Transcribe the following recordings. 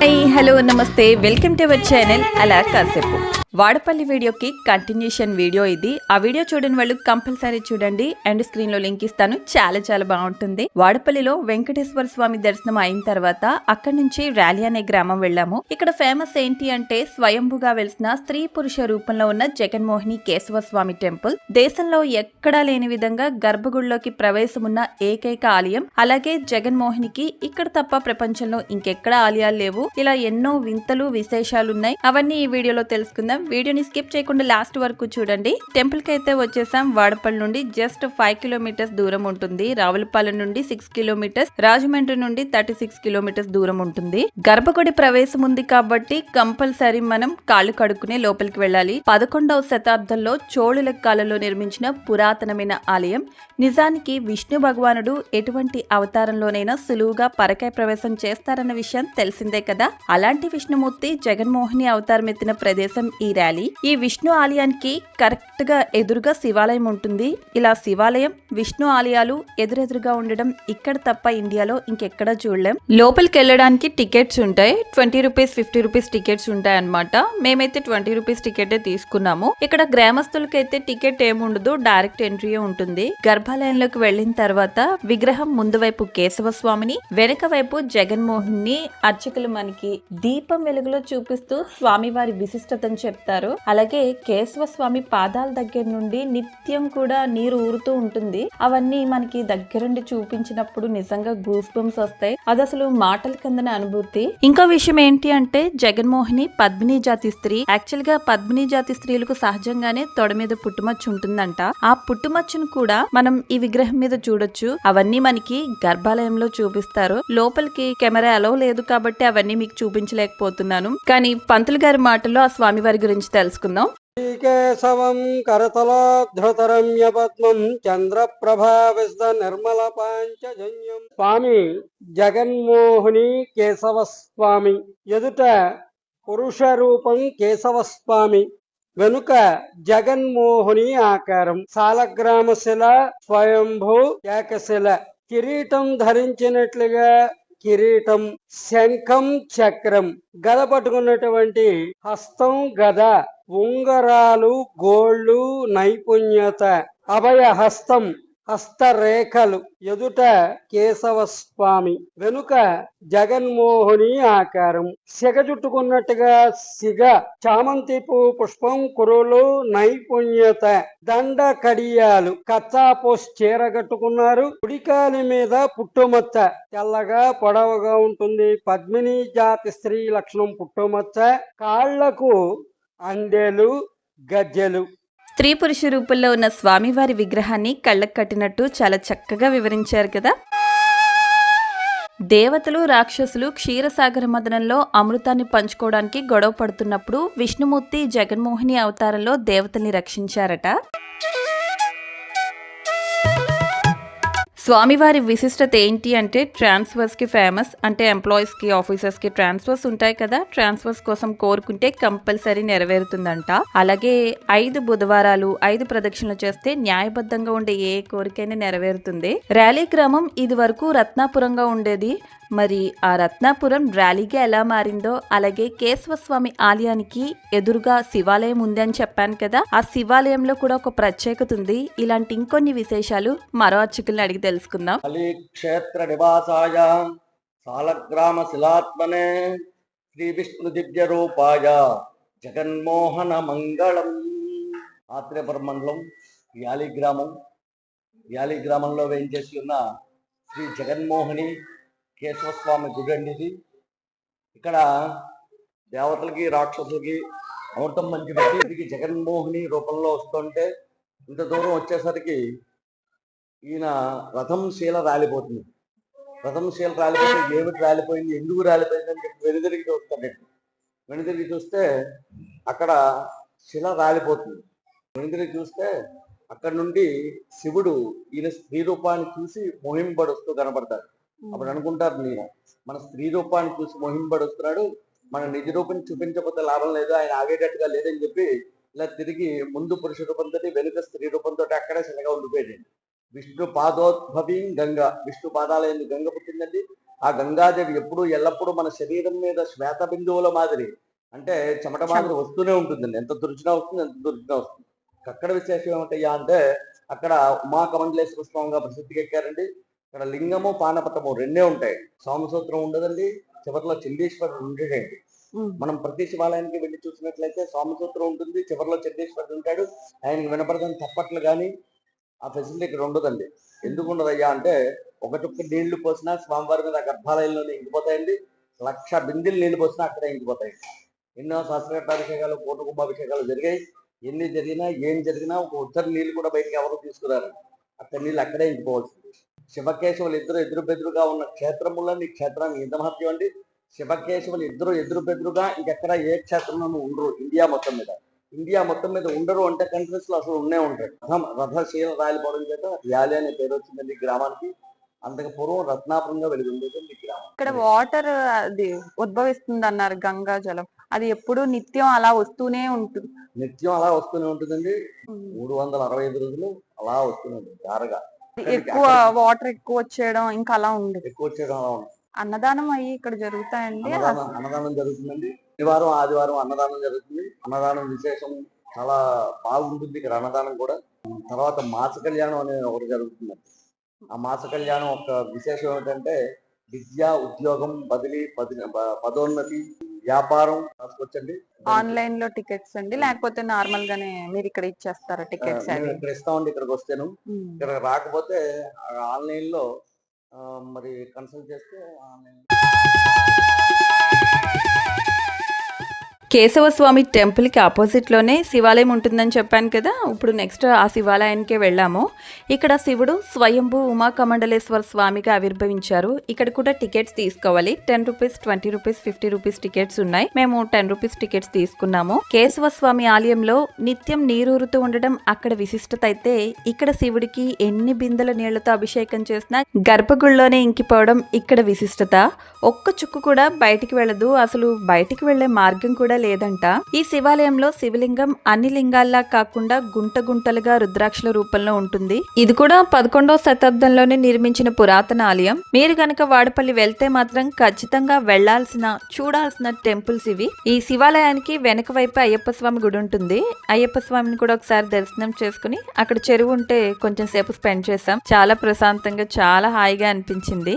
hi hello namaste welcome to our channel అలా కాసేపు వాడపల్లి వీడియోకి కంటిన్యూషన్ వీడియో ఇది. ఆ వీడియో చూడని వాళ్ళు కంపల్సరీ చూడండి. అండ్ స్క్రీన్లో లింక్ ఇస్తాను. చాలా చాలా బాగుంటుంది. వాడపల్లిలో వెంకటేశ్వర స్వామి దర్శనం అయిన తర్వాత అక్కడి నుంచి ర్యాలీ అనే గ్రామం వెళ్ళాము. ఇక్కడ ఫేమస్ ఏంటి అంటే స్వయంభుగా వెలిసిన స్త్రీ పురుష రూపంలో ఉన్న జగన్మోహిని కేశవ స్వామి టెంపుల్. దేశంలో ఎక్కడా లేని విధంగా గర్భగుడిలోకి ప్రవేశం ఉన్న ఏకైక ఆలయం. అలాగే జగన్మోహినికి ఇక్కడ తప్ప ప్రపంచంలో ఇంకెక్కడ ఆలయాలు లేవు. ఇలా ఎన్నో వింతలు విశేషాలు ఉన్నాయి అవన్నీ ఈ వీడియోలో తెలుసుకుందాం. వీడియోని స్కిప్ చేయకుండా లాస్ట్ వరకు చూడండి. టెంపుల్ అయితే వచ్చేసాం. వాడపల్లి నుండి జస్ట్ ఫైవ్ కిలోమీటర్స్ దూరం ఉంటుంది. రావులపాలెం నుండి సిక్స్ కిలోమీటర్స్. రాజమండ్రి నుండి థర్టీ సిక్స్ కిలోమీటర్స్ దూరం ఉంటుంది. గర్భగుడి ప్రవేశం ఉంది కాబట్టి కంపల్సరీ మనం కాళ్ళు కడుక్కునే లోపలికి వెళ్ళాలి. పదకొండవ శతాబ్దంలో చోళుల కాలంలో నిర్మించిన పురాతనమైన ఆలయం. నిజానికి విష్ణు భగవానుడు ఎటువంటి అవతారంలోనైనా సులువుగా పరకాయ ప్రవేశం చేస్తారన్న విషయం తెలిసిందే కదా. అలాంటి విష్ణుమూర్తి జగన్మోహిని అవతారం ఎత్తిన ప్రదేశం ఈ ర్యాలీ. ఈ విష్ణు ఆలయానికి కరెక్ట్గా ఎదురుగా శివాలయం ఉంటుంది. ఇలా శివాలయం విష్ణు ఆలయాలు ఎదురెదురుగా ఉండడం ఇక్కడ తప్ప ఇండియాలో ఇంకెక్కడా చూడలేం. లోపలికి వెళ్ళడానికి టికెట్స్ ఉంటాయి. Twenty rupees fifty rupees tickets ఉంటాయి అన్నమాట మేమైతే ట్వంటీ రూపీస్ టికెట్ తీసుకున్నాము. ఇక్కడ గ్రామస్తులకైతే టికెట్ ఏముండదు డైరెక్ట్ ఎంట్రీ ఉంటుంది. గర్భాలయంలోకి వెళ్ళిన తర్వాత విగ్రహం ముందు వైపు కేశవ స్వామిని వెనక వైపు జగన్మోహన్ని అర్చకులు మనకి దీపం వెలుగులో చూపిస్తూ స్వామివారి విశిష్టతను చెప్తారు. అలాగే కేశవ స్వామి పాదాల దగ్గర నుండి నిత్యం కూడా నీరు ఊరుతూ ఉంటుంది. అవన్నీ మనకి దగ్గరుండి చూపించినప్పుడు నిజంగా గూస్ బంప్స్ వస్తాయి. అది అసలు మాటల కిందన అనుభూతి. ఇంకో విషయం ఏంటి అంటే జగన్మోహిని పద్మిని జాతి స్త్రీ. యాక్చువల్గా పద్మిని జాతి స్త్రీలకు సహజంగానే తొడ మీద పుట్టుమచ్చు ఉంటుందంట. ఆ పుట్టుమచ్చును కూడా మనం ఈ విగ్రహం మీద చూడొచ్చు. అవన్నీ మనకి గర్భాలయంలో చూపిస్తారు. లోపలికి కెమెరా అలవ్ లేదు కాబట్టి అవన్నీ మీకు చూపించలేకపోతున్నాను. కానీ పంతులు గారి మాటల్లో ఆ స్వామివారి గురించి తెలుసుకుందాం. కరతలాబ్ధ్రతరమ్యపద్నం చంద్రప్రభా చంద్రప్రభావిస్త నిర్మల పాంచజన్యం. స్వామి జగన్మోహిని కేశవ స్వామి ఎదుట పురుష రూపం కేశవ స్వామి వెనుక జగన్మోహిని ఆకారం. సాలగ్రామ శిల స్వయంభూ ఏకశిల. కిరీటం ధరించినట్లుగా కిరీటం శంఖం చక్రం గద పట్టుకున్నటువంటి హస్తం గద ఉంగరాలు గోళ్ళు నైపుణ్యత అభయ హస్తం. హస్తరేఖలు ఎదుట కేశవ స్వామి వెనుక జగన్మోహని ఆకారం. సిగ చుట్టుకున్నట్టుగా సిగ చామంతి పువ్వు పుష్పం కురులు నైపుణ్యత దండ కడియాలు కచ్చాపోస్ చీర కట్టుకున్నారు. ఉడికాలి మీద పుట్టుమచ్చ తెల్లగా పొడవుగా ఉంటుంది. పద్మిని జాతి స్త్రీ లక్షణం పుట్టుమచ్చ. కాళ్ళకు అందెలు గజ్జెలు. స్త్రీ పురుష రూపంలో ఉన్న స్వామివారి విగ్రహాన్ని కళ్ళకు కట్టినట్టు చాలా చక్కగా వివరించారు కదా. దేవతలు రాక్షసులు క్షీరసాగర మదనంలో అమృతాన్ని పంచుకోవడానికి గొడవ పడుతున్నప్పుడు విష్ణుమూర్తి జగన్మోహిని అవతారంలో దేవతల్ని రక్షించారట. స్వామివారి విశిష్టత ఏంటి అంటే ట్రాన్స్ఫర్స్కి ఫేమస్ అంటే ఎంప్లాయీస్కి ఆఫీసర్స్కి ట్రాన్స్ఫర్స్ ఉంటాయి కదా. ట్రాన్స్ఫర్స్ కోసం కోరుకుంటే కంపల్సరీ నెరవేరుతుందంట. అలాగే ఐదు బుధవారాలు ఐదు ప్రదక్షిణలు చేస్తే న్యాయబద్ధంగా ఉండే ఏ కోరికైనా నెరవేరుతుంది. ర్యాలీ గ్రామం ఇది వరకు రత్నాపురంగా ఉండేది. మరి ఆ రత్నాపురం ర్యాలీగా ఎలా మారిందో అలాగే కేశవస్వామి ఆలయానికి ఎదురుగా శివాలయం ఉంది అని చెప్పాను కదా ఆ శివాలయంలో కూడా ఒక ప్రత్యేకత ఉంది. ఇలాంటి ఇంకొన్ని విశేషాలు మరో అర్చకుల్ని అడిగి తెలుసుకుందాం. క్షేత్ర నివాసాయ సాలగ్రామ శిలాత్మనే శ్రీ విష్ణు దివ్య రూపాయ జగన్మోహన మంగళం. ఆత్రేపురం మండలం యాలి గ్రామం. యాలి గ్రామంలో వేయించేసి ఉన్న శ్రీ జగన్మోహని కేశవస్వామి గుడి అండి ఇది. ఇక్కడ దేవతలకి రాక్షసులకి అమృతం మంచి పెట్టి ఇది జగన్మోహిని రూపంలో వస్తుంటే ఇంత దూరం వచ్చేసరికి ఈయన రథం శీల రాలిపోతుంది. రథం శీల రాలిపోతే ఏమిటి రాలిపోయింది? ఎందుకు రాలిపోయింది అని చెప్పి వెనుదిరిగి చూస్తాడు వెనుదిరిగి చూస్తే అక్కడ శిల రాలిపోతుంది. వెనుదిరిగి చూస్తే అక్కడ నుండి శివుడు ఈయన స్త్రీ రూపాన్ని చూసి మోహింపడుస్తూ కనబడతాడు అప్పుడు అనుకుంటారు నేను మన స్త్రీ రూపాన్ని చూసి మోహింపడుస్తున్నాడు మన నిజ రూపం చూపించకపోతే లాభం లేదు ఆయన ఆగేటట్టుగా లేదని చెప్పి ఇలా తిరిగి ముందు పురుష రూపంతో వెనుక స్త్రీ రూపంతో అక్కడే చిన్నగా ఉండిపోయాడండి విష్ణు పాదోద్భవి గంగ. విష్ణు పాదాలయందు గంగ పుట్టిందండి. ఆ గంగాదేవి ఎప్పుడు ఎల్లప్పుడూ మన శరీరం మీద శ్వేత బిందువుల మాదిరి అంటే చెమట మాదిరి వస్తూనే ఉంటుందండి. ఎంత దుర్జన వస్తుంది ఎంత దుర్జన వస్తుంది. అక్కడ విశేషం ఏమిటయ్యా అంటే అక్కడ ఉమా కమండలేశ్వర స్వామిగా ప్రసిద్ధికి ఎక్కారండి. ఇక్కడ లింగము పానపతము రెండే ఉంటాయి. సోమసూత్రం ఉండదండి చివరిలో చండీశ్వరుడు ఉండేటండి మనం ప్రతి శివాలయానికి వెళ్ళి చూసినట్లయితే సోమసూత్రం ఉంటుంది చివరిలో చండీశ్వరుడు ఉంటాడు. ఆయనకి వినపడదని తప్పట్లు కానీ ఆ ఫెసిలిటీ ఇక్కడ ఉండదండి. ఎందుకు ఉండదయ్యా అంటే ఒక చుక్క నీళ్ళు పోసినా స్వామివారి మీద గర్భాలయంలోనే ఇంకిపోతాయండి. లక్ష బిందెలు నీళ్ళు పోసినా అక్కడే ఇంకిపోతాయి. ఎన్నో శాస్త్రఘట్టాభిషేకాలు పూట కుంభాభిషేకాలు జరిగాయి. ఎన్ని జరిగినా ఏం జరిగినా ఒక ఉత్తర నీళ్ళు కూడా బయటకు ఎవరు తీసుకురారు. అక్కడ నీళ్ళు అక్కడే ఇంకిపోవాల్సింది శివకేశవులు ఇద్దరు ఎదురు బెదురుగా ఉన్న క్షేత్రములని క్షేత్రానికి ఇంత మహత్యం అండి. శివకేశవులు ఇద్దరు ఎదురు బెదురుగా ఇంకెక్కడ ఏ క్షేత్రంలోనూ ఉండరు. ఇండియా మొత్తం మీద. ఇండియా మొత్తం మీద ఉండరు అంటే కంట్రీస్లో అసలు ఉండే ఉంటాడు రథం రథశీల రాయలపోవడం చేత ర్యాలీ అనే పేరు వచ్చిందండి గ్రామానికి. అంతకు పూర్వం రత్నాపురంగా వెలుగుండేది ఈ గ్రామం. ఇక్కడ వాటర్ అది ఉద్భవిస్తుంది అన్నారు గంగా జలం. అది ఎప్పుడు నిత్యం అలా వస్తూనే ఉంటుంది నిత్యం అలా వస్తూనే ఉంటుందండి. మూడు వందల అరవై ఐదు రోజులు అలా వస్తూనే ఉంటుంది. జారగా. ఎక్కువ వాటర్ ఎక్కువ వచ్చేయడం ఇంకా అలా ఉండదు ఎక్కువ వచ్చేయడం అలా అన్నదానం అయ్యి ఇక్కడ జరుగుతాయండి. అన్నదానం అన్నదానం జరుగుతుందండి. శనివారం ఆదివారం అన్నదానం జరుగుతుంది. అన్నదానం విశేషం చాలా బాగుంటుంది ఇక్కడ అన్నదానం కూడా. తర్వాత మాస కళ్యాణం అనేది ఒకటి జరుగుతుందండి. ఆ మాస కళ్యాణం ఒక విశేషం ఏమిటంటే విద్య ఉద్యోగం బదిలీ పదోన్నతి వ్యాపారం రాసుకొచ్చండి. ఆన్లైన్లో టికెట్స్ అండి. లేకపోతే నార్మల్ గానే మీరు ఇక్కడ ఇచ్చేస్తారా టికెట్స్ ఇక్కడ ఇస్తామండి ఇక్కడికి వస్తేను. ఇక్కడ రాకపోతే ఆన్లైన్లో మరి కన్సల్ట్ చేస్తే ఆన్లైన్ కేశవస్వామి టెంపుల్కి ఆపోజిట్లోనే శివాలయం ఉంటుందని చెప్పాను కదా ఇప్పుడు నెక్స్ట్ ఆ శివాలయానికే వెళ్ళాము. ఇక్కడ శివుడు స్వయంభూ ఉమా కమండలేశ్వర స్వామిగా ఆవిర్భవించారు. ఇక్కడ కూడా టికెట్స్ తీసుకోవాలి. Ten rupees twenty rupees fifty rupees tickets ఉన్నాయి. మేము టెన్ రూపీస్ టికెట్స్ తీసుకున్నాము. కేశవస్వామి ఆలయంలో నిత్యం నీరూరుతూ ఉండడం అక్కడ విశిష్టత అయితే ఇక్కడ శివుడికి ఎన్ని బిందెల నీళ్ళతో అభిషేకం చేసినా గర్భగుడిలోనే ఇంకిపోవడం ఇక్కడ విశిష్టత. ఒక్క చుక్కు కూడా బయటికి వెళ్ళదు. అసలు బయటికి వెళ్ళే మార్గం కూడా లేదంట. ఈ శివాలయంలో శివలింగం అన్ని లింగాల్లా కాకుండా గుంట గుంటలుగా రుద్రాక్షల రూపంలో ఉంటుంది. ఇది కూడా పదకొండవ శతాబ్దంలోనే నిర్మించిన పురాతన ఆలయం. మీరు గనక వాడపల్లి వెళ్తే మాత్రం ఖచ్చితంగా వెళ్ళాల్సిన చూడాల్సిన టెంపుల్స్ ఇవి. ఈ శివాలయానికి వెనక వైపు అయ్యప్ప స్వామి గుడి ఉంటుంది. అయ్యప్ప స్వామిని కూడా ఒకసారి దర్శనం చేసుకుని అక్కడ చెరువు ఉంటే కొంచెం సేపు స్పెండ్ చేసాం చాలా ప్రశాంతంగా చాలా హాయిగా అనిపించింది.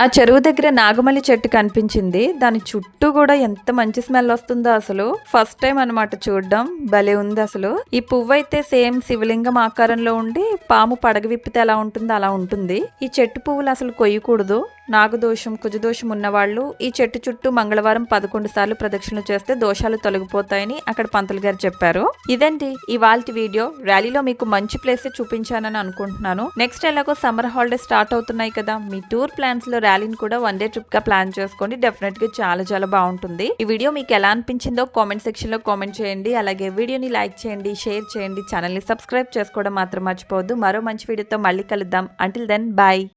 ఆ చెరువు దగ్గర నాగమల్లి చెట్టు కనిపించింది. దాని చుట్టూ కూడా ఎంత మంచి స్మెల్ వస్తుందో అసలు. ఫస్ట్ టైం అన్నమాట చూడడం. భలే ఉంది అసలు. ఈ పువ్వు అయితే సేమ్ శివలింగం ఆకారంలో ఉండి పాము పడగ విప్పితే ఎలా ఉంటుందో అలా ఉంటుంది. ఈ చెట్టు పువ్వులు అసలు కొయ్యకూడదు. నాగదోషం కుజదోషం ఉన్నవాళ్ళు ఈ చెట్టు చుట్టూ మంగళవారం పదకొండు సార్లు ప్రదక్షిణలు చేస్తే దోషాలు తొలగిపోతాయని అక్కడ పంతులు గారు చెప్పారు. ఇదండి ఇవాళ వీడియో. ర్యాలీలో మీకు మంచి ప్లేస్ చూపించానని అనుకుంటున్నాను. నెక్స్ట్ ఎలాగో సమ్మర్ హాలిడేస్ స్టార్ట్ అవుతున్నాయి కదా. మీ టూర్ ప్లాన్స్లో ర్యాలీని కూడా వన్ డే ట్రిప్గా ప్లాన్ చేసుకోండి. డెఫినెట్గా చాలా చాలా బాగుంటుంది. ఈ వీడియో మీకు ఎలా అనిపించిందో కామెంట్ సెక్షన్లో కామెంట్ చేయండి. అలాగే వీడియోని లైక్ చేయండి షేర్ చేయండి ఛానల్ని సబ్స్క్రైబ్ చేసుకోవడం మాత్రం మర్చిపోవద్దు. మరో మంచి వీడియోతో మళ్ళీ కలుద్దాం. Until then bye